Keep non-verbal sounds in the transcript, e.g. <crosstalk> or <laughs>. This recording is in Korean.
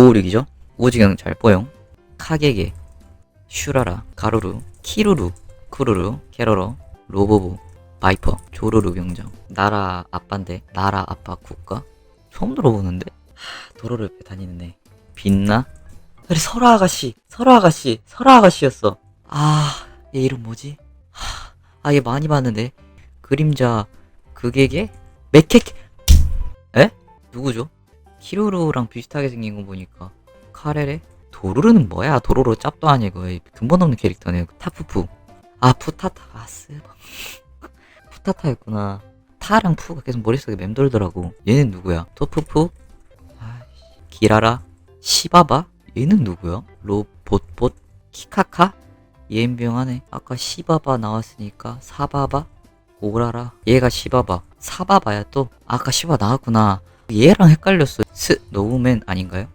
오우릭이죠? 오지경 잘 뽀용. 카게게 슈라라 가루루 키루루 쿠루루 캐러러 로보부 바이퍼 조르르 병정. 나라 아빠인데 나라 아빠 국가? 처음 들어보는데? 하, 도로를 옆에 다니는 애 빛나? 그래 설아 아가씨 설아 아가씨 설아 아가씨였어. 아 얘 이름 뭐지? 아 얘 많이 봤는데. 그림자 그게게? 맥케케 에? 누구죠 키루루랑 비슷하게 생긴 거 보니까 카레레? 도루루는 뭐야? 도로로 짭도 아니고 이 근본 없는 캐릭터네 타푸푸. 아 푸타타. 아스 <laughs> 푸타타였구나. 타랑 푸가 계속 머릿속에 맴돌더라고. 얘는 누구야? 토푸푸? 아이씨. 기라라? 시바바? 얘는 누구야? 로봇봇? 키카카? 예인병하네. 아까 시바바 나왔으니까 사바바? 오라라. 얘가 시바바. 사바바야 또. 아까 시바 나왔구나. 얘랑 헷갈렸어 스 노우맨 아닌가요?